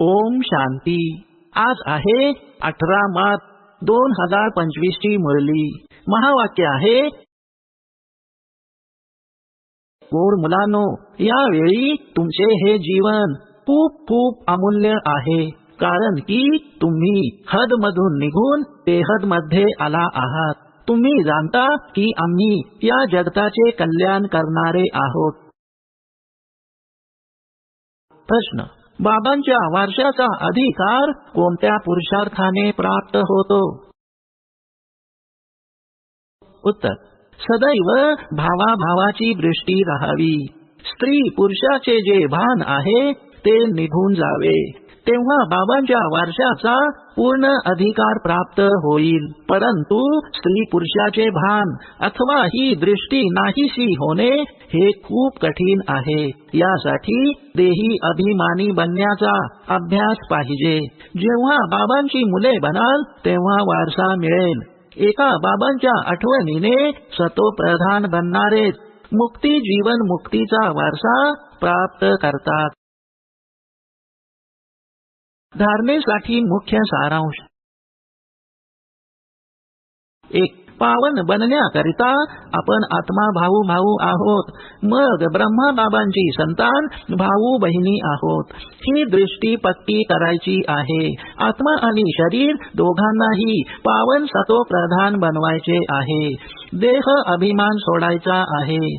ओम शांती. आज आहे अठरा मार्च दोन हजार पंचवीस ची मुरली. महावाक्य आहे गोड मुलांनो यावेळी तुमचे हे जीवन खूप खूप अमूल्य आहे. कारण की तुम्ही हद मधून निघून बेहदमध्ये आला आहात. तुम्ही जाणता की आम्ही या जगताचे कल्याण करणारे आहोत. प्रश्न बाबांच्या वारशाचा अधिकार कोणत्या पुरुषार्थाने प्राप्त होतो? उत्तर सदैव भावाभावाची दृष्टी राहावी. स्त्री पुरुषाचे जे भान आहे ते निघून जावे. तेव्हा बाबांच्या वारशाचा पूर्ण अधिकार प्राप्त होईल. परंतु स्त्री पुरुषाचे भान अथवा ही दृष्टी नाहीशी होणे हे खूप कठीण आहे. यासाठी देही अभिमानी बनण्याचा अभ्यास पाहिजे. जेव्हा बाबांची मुले बनाल तेव्हा वारसा मिळेल. एका बाबांच्या आठवणीने सतोप्रधान बनणारे मुक्ती जीवन मुक्तीचा वारसा प्राप्त करतात. धारणेसाठी मुख्य सारांश एक पावन बनण्याकरिता आपण आत्मा भाऊ भाऊ आहोत मग ब्रह्मा बाबांची संतान भाऊ बहिणी आहोत ही दृष्टी पक्की करायची आहे आत्मा आणि शरीर दोघांनाही पावन सतो प्रधान बनवायचे आहे देह अभिमान सोडायचा आहे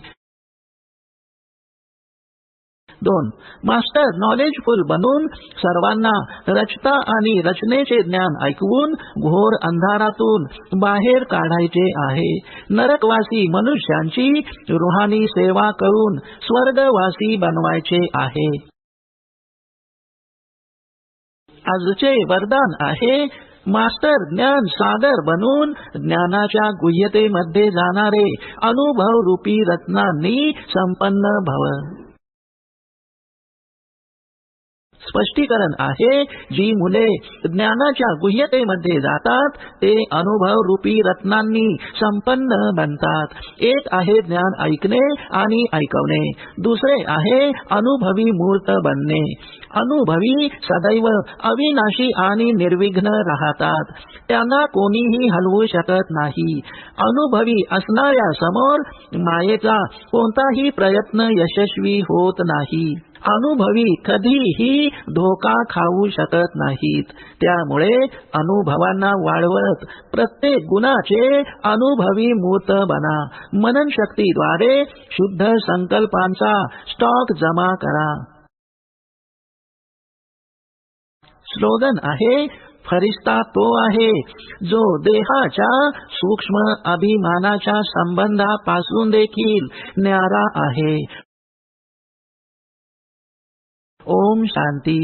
दोन. मास्टर नॉलेजफुल बनून सर्वांना रचता आणि रचनेचे ज्ञान ऐकवून घोर अंधारातून बाहेर काढायचे आहे. नरकवासी मनुष्यांची रुहानी सेवा करून स्वर्गवासी बनवायचे आहे. आजचे वरदान आहे मास्टर ज्ञान सागर बनून ज्ञानाच्या गुह्यतेमध्ये जाणारे अनुभव रूपी रत्नांनी संपन्न भव. स्पष्टीकरण आहे. जी मुले ज्ञानाच्या गुह्यतेमध्ये जातात ते अनुभव रूपी रत्नांनी संपन्न बनतात. एक आहे ज्ञान ऐकणे आणि ऐकवणे. दुसरे आहे अनुभवी मूर्त बनणे. अनुभवी सदैव अविनाशी आणि निर्विघ्न राहतात. त्यांना कोणीही हलवू शकत नाही. अनुभवी असणाऱ्या समोर मायेचा कोणताही प्रयत्न यशस्वी होत नाही. अनुभवी कधीही धोका खाऊ शकत नाहीत. त्यामुळे अनुभवांना वाढवत प्रत्येक गुणाचे अनुभवी मूर्त बना. मनन शक्तीद्वारे शुद्ध संकल्पांचा स्टॉक जमा करा. स्लोगन आहे फरिस्ता तो आहे जो देहाच्या सूक्ष्म अभिमानाच्या संबंधापासून देखील न्यारा आहे. ओम शांती।